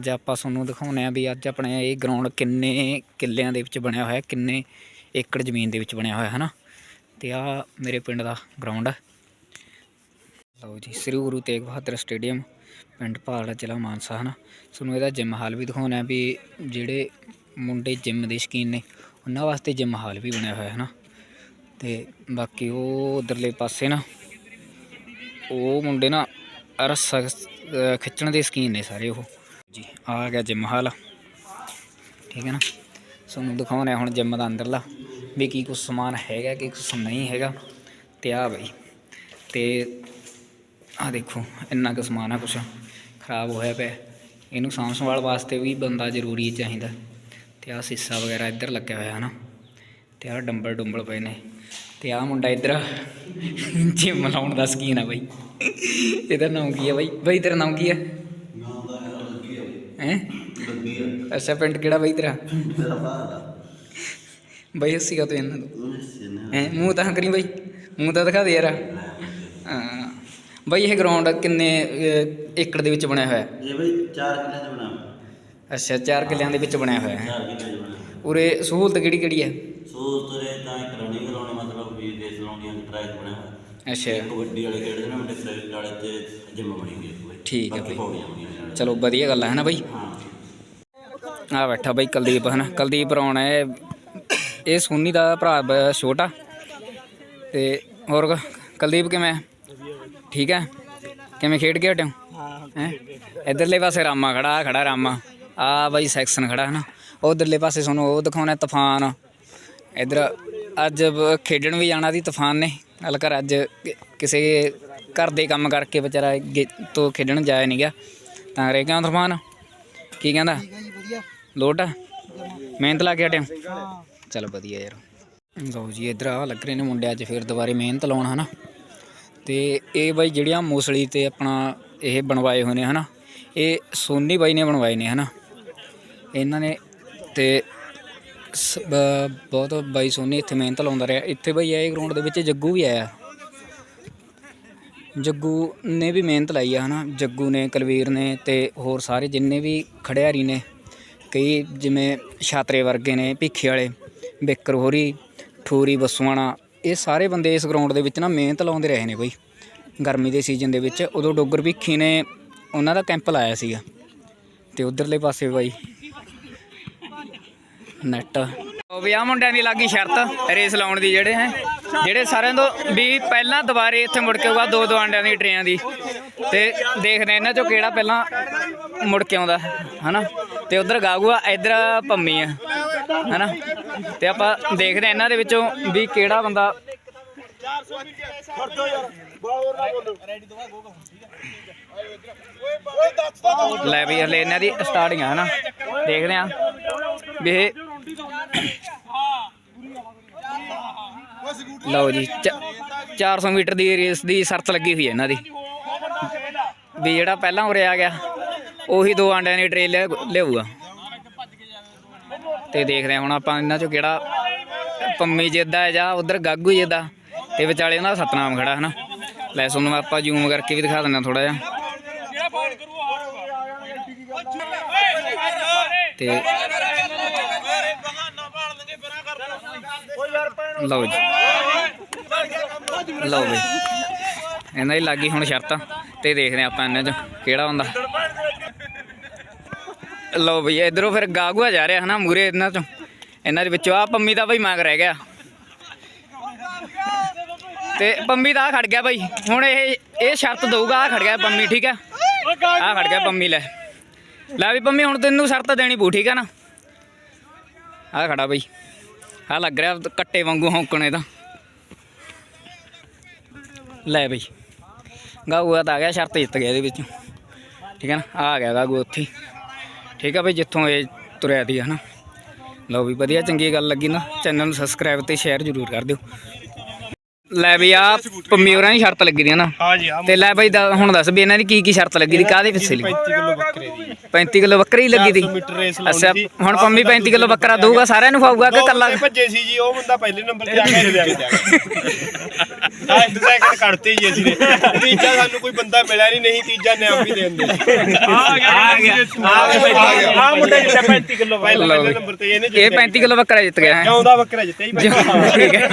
ਅੱਜ ਆਪਾਂ ਤੁਹਾਨੂੰ ਦਿਖਾਉਣੇ ਆ ਵੀ ਅੱਜ ਆਪਣੇ ਇਹ ਗਰਾਊਂਡ ਕਿੰਨੇ ਕਿੱਲਿਆਂ ਦੇ ਵਿੱਚ ਬਣਿਆ ਹੋਇਆ, ਕਿੰਨੇ ਏਕੜ ਜ਼ਮੀਨ ਦੇ ਵਿੱਚ ਬਣਿਆ ਹੋਇਆ ਹੈ ਨਾ ਤੇ ਆ ਮੇਰੇ ਪਿੰਡ ਦਾ ਗਰਾਊਂਡ ਹੈ ਲਓ ਜੀ, ਸ੍ਰੀ ਗੁਰੂ ਤੇਗ ਬਹਾਦਰ ਸਟੇਡੀਅਮ, ਪਿੰਡ ਭਾਲੜਾ ਜ਼ਿਲ੍ਹਾ ਮਾਨਸਾ ਹੈ ਨਾ ਤੁਹਾਨੂੰ ਇਹਦਾ ਜਿਮ ਹਾਲ ਵੀ ਦਿਖਾਉਣਾ ਹੈ ਵੀ ਜਿਹੜੇ ਮੁੰਡੇ ਜਿਮ ਦੇ ਸ਼ੌਕੀਨ ਨੇ, ਉਹਨਾਂ ਵਾਸਤੇ ਜਿਮ ਹਾਲ ਵੀ ਬਣਿਆ ਹੋਇਆ ਹੈ ਨਾ ਤੇ ਬਾਕੀ ਉਹ ਉਧਰਲੇ ਪਾਸੇ ਨਾ, ਉਹ ਮੁੰਡੇ ਨਾ ਰੱਸਾ ਖਿੱਚਣ ਦੇ ਸ਼ੌਕੀਨ ਨੇ ਸਾਰੇ ਉਹ। ਜੀ, ਆ ਗਿਆ ਜਿਮ ਹਾਲ। ਠੀਕ ਹੈ ਨਾ? ਤੁਹਾਨੂੰ ਦਿਖਾਉਣਾ ਹੁਣ ਜਿਮ ਦਾ ਅੰਦਰਲਾ, ਵੀ ਕੀ ਕੁਝ ਸਮਾਨ ਹੈਗਾ, ਕੀ ਕੁਝ ਨਹੀਂ ਹੈਗਾ। ਤੇ ਆ ਬਈ, ਤੇ ਆ ਦੇਖੋ, ਇੰਨਾ ਕੁ ਸਮਾਨ ਆ ਕੁਛ। ਖਰਾਬ ਹੋਇਆ ਪਿਆ। ਇਹਨੂੰ ਸਾਂਭ ਸੰਭਾਲ ਵਾਸਤੇ ਵੀ ਬੰਦਾ ਜ਼ਰੂਰੀ ਚਾਹੀਦਾ। ਤੇ ਆ ਸੀਸਾ ਵਗੈਰਾ ਇੱਧਰ ਲੱਗਿਆ ਹੋਇਆ, ਹਨਾ? ਤੇ ਆ ਡੰਬਲ ਡੁੰਬਲ ਪਏ ਨੇ। ਤੇ ਆ ਮੁੰਡਾ ਇੱਧਰ ਜਿਮ ਲਾਉਣ ਦਾ ਸਕੀਨ ਆ ਬਾਈ। ਇਹਦਾ ਨਾਮ ਕੀ ਆ ਬਈ? ਬਈ ਤੇਰਾ ਨਾਮ ਕੀ ਆ? ਹੈ? ਅੱਛਾ ਪਿੰਡ ਕਿਹੜਾ ਬਈ ਤੇਰਾ? ਬਈ ਹੱਸੀਗਾ ਤੂੰ ਇਹਨਾਂ ਤੋਂ। ਹੈ ਮੂੰਹ ਤਾਂ ਕਰੀ ਬਈ। ਮੂੰਹ ਤਾਂ ਦਿਖਾ ਦੇ ਯਾਰ। ਹਾਂ। ਬਈ ਇਹ ਗਰਾਊਂਡ ਕਿੰਨੇ ਏਕੜ ਦੇ ਵਿੱਚ ਬਣਿਆ ਹੋਇਆ? ਹੈ? ਇਹ ਬਈ 4 ਕਿੱਲੇ ਚ ਬਣਾ ਅੱਛਾ 4 ਕਿੱਲਿਆਂ ਦੇ ਵਿੱਚ ਬਣਿਆ ਹੋਇਆ ਹੈ। 4 ਕਿੱਲੇ ਚ ਬਣਾ ਉਰੇ ਸਹੂਲਤ ਕਿਹੜੀ ਕਿਹੜੀ ਹੈ? ਸੋ ਤੇਰੇ ਤਾਂ ਇੱਕ ਰਨਿੰਗ ਕਰਾਉਣੀ ਮਤਲਬ ਵੀ ਰੇਸ ਲਾਉਣੀਆਂ ਦੀ ਟਰੈਕ ਬਣਿਆ ਹੋਇਆ। ਅੱਛਾ। ਕਬੱਡੀ ਵਾਲੇ ਖੇਡਦੇ ਨੇ ਮੁੰਡੇ ਵਾਲੇ ਤੇ ਜਿਮ ਬਣੀ ਹੋਈ ਹੈ। ਠੀਕ ਹੈ ਬਾਕੀ ਬਈ। ਪੌੜੀਆਂ ਬਣੀਆਂ ਨੇ। ਚਲੋ ਵਧੀਆ ਗੱਲ ਹੈ ਨਾ ਬਾਈ? ਹਾਂ ਆ ਬੈਠਾ ਬਾਈ ਕੁਲਦੀਪ ਹਨਾ ਕੁਲਦੀਪ ਰਾਉਣ ਹੈ ਇਹ। ਸੋਨੀ ਦਾ ਭਰਾ ਬ- ਛੋਟਾ। ਤੇ ਹੋਰ ਕ- ਕੁਲਦੀਪ ਕਿਵੇਂ ਹੈ? ਠੀਕ ਹੈ ਕਿਵੇਂ ਖੇਡ ਕੇ ਹਟਿਓ ਹੈ? ਇਧਰਲੇ ਪਾਸੇ ਰਾਮਾ ਖੜਾ ਆ ਖੜਾ ਰਾਮਾ। ਆ ਬਾਈ ਸੈਕਸ਼ਨ ਖੜਾ, ਹੈ ਨਾ? ਉਧਰਲੇ ਪਾਸੇ ਤੁਹਾਨੂੰ ਉਹ ਦਿਖਾਉਣਾ, ਤੂਫਾਨ। ਇਧਰ ਅੱਜ ਬ- ਖੇਡਣ ਵੀ ਜਾਣਾ ਸੀ ਤੂਫਾਨ ਨੇ। ਗੱਲ ਕਰ, ਅੱਜ ਕਿ- ਕਿਸੇ ਘਰ ਦੇ ਕੰਮ ਕਰਕੇ ਵਿਚਾਰਾ ਗੇ- ਤੋਂ ਖੇਡਣ ਜਾਇਆ ਨਹੀਂ ਗਿਆ। ਤਾਂ ਰੇ ਕਿਉਂ ਤੂਫਾਨ ਕੀ ਕਹਿੰਦਾ? ਲੋਟ ਆ? ਮਿਹਨਤ ਲਾ ਕੇ ਹਟਿਆ ਚਲ ਵਧੀਆ ਯਾਰ। ਲਓ ਜੀ ਇਧਰ ਆ ਲੱਗ ਰਹੇ ਨੇ ਮੁੰਡੇ ਅੱਜ ਫੇਰ ਦੁਬਾਰੇ ਮਿਹਨਤ ਲਾਉਣ ਹਨਾ? ਤੇ ਇਹ ਬਾਈ ਜਿਹੜੀਆਂ ਮੂਸਲੀ ਤੇ ਆਪਣਾ ਇਹ ਬਣਵਾਏ ਹੋਏ ਨੇ ਹਨਾ? ਇਹ ਸੋਨੀ ਬਾਈ ਨੇ ਬਣਵਾਏ ਨੇ ਹਨਾ? ਇਹਨਾਂ ਨੇ ਤੇ ਸ- ਬ- ਬਹੁਤ ਬਾਈ ਸੋਨੀ ਇੱਥੇ ਮਿਹਨਤ ਲਾਉਂਦਾ ਰਿਹਾ। ਇੱਥੇ ਬਾਈ ਇਹ ਗਰਾਊਂਡ ਦੇ ਵਿੱਚ ਜੱਗੂ ਵੀ ਆਇਆ। ਜੱਗੂ ਨੇ ਵੀ ਮਿਹਨਤ ਲਾਈ ਆ, ਹਨਾ? ਜੱਗੂ ਨੇ, ਕੁਲਵੀਰ ਨੇ ਤੇ ਹੋਰ ਸਾਰੇ ਜਿੰਨੇ ਵੀ ਖੜਿਆਰੀ ਨੇ, ਕਈ ਜਿਵੇਂ ਛਾਤਰੇ ਵਰਗੇ ਨੇ, ਭਿੱਖੇ ਵਾਲੇ, ਬਿੱਕਰ ਹੋਰੀ, ਠੂਰੀ, ਬਸਵਾਣਾ, ਇਹ ਸਾਰੇ ਬੰਦੇ ਇਸ ਗਰਾਊਂਡ ਦੇ ਵਿੱਚ ਨਾ ਮਿਹਨਤ ਲਾਉਂਦੇ ਰਹੇ ਨੇ ਬਈ। ਗਰਮੀ ਦੇ ਸੀਜ਼ਨ ਦੇ ਵਿੱਚ ਉਦੋਂ ਡੋਗਰ ਭਿੱਖੀ ਨੇ ਉਹਨਾਂ ਦਾ ਕੈਂਪ ਲਾਇਆ ਸੀਗਾ। ਤੇ ਉਧਰਲੇ ਪਾਸੇ ਬਾਈ, ਨੈਟ। ਉਹ ਵੀ ਮੁੰਡਿਆਂ ਦੀ ਲੱਗੀ ਸ਼ਰਤ, ਰੇਸ ਲਾਉਣ ਦੀ ਜਿਹੜੇ ਹੈ। ਜਿਹੜੇ ਸਾਰਿਆਂ ਤੋਂ ਵੀ ਪਹਿਲਾਂ ਦੁਬਾਰੇ ਇੱਥੇ ਮੁੜ ਕੇ ਆਊਗਾ, ਦੋ ਦੋ ਆਂਡਿਆਂ ਦੀ ਟਰੇਆਂ ਦੀ। ਤੇ ਦੇਖਦੇ ਇਹਨਾਂ ਚੋਂ ਕਿਹੜਾ ਪਹਿਲਾਂ ਮੁੜ ਕੇ ਆਉਂਦਾ, ਹਨਾ? ਤੇ ਉਧਰ ਗਾਗੂ ਆ ਇਧਰ ਪੰਮੀ ਆ, ਹਨਾ? ਤੇ ਆਪਾਂ ਦੇਖਦੇ ਹਾਂ ਇਹਨਾਂ ਦੇ ਵਿੱਚੋਂ ਵੀ ਕਿਹੜਾ ਬੰਦਾ ਲੈ ਵੀ ਹਲੇ ਇਹਨਾਂ ਦੀ ਸਟਾਰਟਿੰਗ ਆ ਹਨਾ? ਦੇਖਦੇ ਆ ਵੀ ਇਹ ਲਓ ਜੀ ਚ- 400 ਮੀਟਰ ਦੀ ਰੇਸ ਦੀ ਸ਼ਰਤ ਲੱਗੀ ਹੋਈ ਹੈ ਇਹਨਾਂ ਦੀ। ਵੀ ਜਿਹੜਾ ਪਹਿਲਾਂ ਉਰੇ ਆ ਗਿਆ ਉਹੀ ਦੋ ਆਂਡਿਆਂ ਦੀ ਟ੍ਰੇਲ ਲਿਆਊਗਾ। ਤੇ ਦੇਖਦੇ ਹਾਂ ਹੁਣ ਆਪਾਂ ਇਹਨਾਂ ਚੋਂ ਕਿਹੜਾ ਪੰਮੀ ਜਿੱਦਾ ਹੈ ਜਾਂ ਉਧਰ ਗਾਗੂ ਜਿੱਦਾ। ਤੇ ਵਿਚਾਲੇ ਉਹਨਾਂ ਦਾ ਸਤਨਾਮ ਖੜਾ ਹੈ ਨਾ ਲੈ ਤੁਹਾਨੂੰ ਆਪਾਂ ਜ਼ੂਮ ਕਰਕੇ ਵੀ ਦਿਖਾ ਦਿੰਦਾ ਥੋੜਾ ਜਿਹਾ। ਤੇ ਲਓ ਜੀ। ਲਓ ਬਈ ਇਹਨਾਂ ਦੀ ਲੱਗੀ ਹੁਣ ਸ਼ਰਤ ਤੇ ਦੇਖਦੇ ਹਾਂ ਆਪਾਂ ਇਹਨਾਂ ਚ ਕਿਹੜਾ ਹੁੰਦਾ। ਲਓ ਬਈ ਇਧਰੋਂ ਫਿਰ ਗਾਗੂਆ ਜਾ ਰਿਹਾ ਹਨਾ ਮੂਰੇ ਇਹਨਾਂ ਚੋਂ। ਇਹਨਾਂ ਦੇ ਵਿੱਚੋਂ ਆ ਪੰਮੀ ਦਾ ਬਈ ਮੰਗ ਰਹਿ ਗਿਆ। ਤੇ ਪੰਮੀ ਦਾ ਆ ਖੜ ਗਿਆ ਬਾਈ। ਹੁਣ ਇਹ ਇਹ ਸ਼ਰਤ ਦਊਗਾ ਆ ਖੜ ਗਿਆ ਪੰਮੀ ਠੀਕ ਹੈ? ਆ ਖੜ ਗਿਆ ਪੰਮੀ ਲੈ। ਲੈ ਵੀ ਪੰਮੀ ਹੁਣ ਤੈਨੂੰ ਸ਼ਰਤ ਦੇਣੀ ਪਊ, ਠੀਕ ਹੈ ਨਾ? ਆ ਖੜਾ ਬਈ। ਆ ਲੱਗ ਰਿਹਾ ਕੱਟੇ ਵਾਂਗੂ ਹੌਂਕਣ ਇਹਦਾ ਲੈ ਬਈ। ਗਾਗੂਆ ਤਾਂ ਆ ਗਿਆ, ਸ਼ਰਤ ਜਿੱਤ ਗਿਆ ਇਹਦੇ ਵਿੱਚੋਂ। ਠੀਕ ਹੈ ਨਾ? ਆ ਗਿਆ ਗਾਗੂ ਉੱਥੇ। ਠੀਕ ਹੈ ਬਈ, ਜਿੱਥੋਂ ਇਹ ਤੁਰਿਆ ਦੀ ਨਾ? ਲਓ ਵੀ ਵਧੀਆ, ਚੰਗੀ ਗੱਲ ਲੱਗੀ ਨਾ। ਚੈਨਲ ਨੂੰ ਸਬਸਕ੍ਰਾਈਬ ਤੇ ਸ਼ੇਅਰ ਜ਼ਰੂਰ ਕਰ ਦਿਓ। ਲੈ ਵੀ ਆ ਪੰਮੀ ਹੋਰਾਂ ਦੀ ਸ਼ਰਤ ਲੱਗੀ ਦੀ ਹੈ ਨਾ। ਹਾਂ ਜੀ ਹਾਂ ਤੇ ਲੈ ਬਈ ਦਾ- ਹੁਣ ਦੱਸ ਵੀ ਇਹਨਾਂ ਦੀ ਕੀ ਕੀ ਸ਼ਰਤ ਲੱਗੀ ਦੀ ਕਾਹਦੇ ਪਿੱਛੇ ਲਈ 35 ਕਿਲੋ ਬੱਕਰੇ ਦੀ। 35 ਕਿਲੋ ਬੱਕਰੀ ਲੱਗੀ ਤੀ 400 ਮੀਟਰ ਰੇਸ ਅੱਛਾ ਲਾਉਣੀ ਸੀ। ਹੁਣ ਪੰਮੀ 35 ਕਿਲੋ ਬੱਕਰਾ ਦਊਗਾ ਸਾਰਿਆਂ ਨੂੰ ਖਾਊਗਾ ਕਿ ਦੋ ਕੱਲਾ? ਬੰਦੇ ਭੱਜੇ ਸੀ ਜੀ ਉਹ ਬੰਦਾ ਪਹਿਲੇ ਨੰਬਰ ਤੇ ਆ ਗਿਆ ਜੀ ਆ ਇੱਕ ਸੈਕਿੰਡ ਕੱਢਤੇ ਜੀ ਅਸੀਂ ਨੇ। ਤੀਜਾ ਸਾਨੂੰ ਕੋਈ ਬੰਦਾ ਮਿਲਿਆ ਨਹੀਂ ਨਹੀਂ ਤੀਜਾ ਨਿਆਮ ਵੀ ਦੇ ਦਿੰਦੇ। ਆ ਗਿਆ ਆ ਗਿਆ ਆ ਮੁੰਡਾ ਜਿੱਤੇ 35 ਕਿਲੋ ਪਹਿਲੇ ਲਓ ਪਹਿਲੇ ਵੀ। ਨੰਬਰ ਤੇ ਇਹਨੇ ਇਹ 35 ਕਿਲੋ ਬੱਕਰਾ ਜਿੱਤ ਗਿਆ ਹੈ। ਜਿਉਂਦਾ ਬੱਕਰਾ ਜਿੱਤੇ ਜੀ ਠੀਕ ਹੈ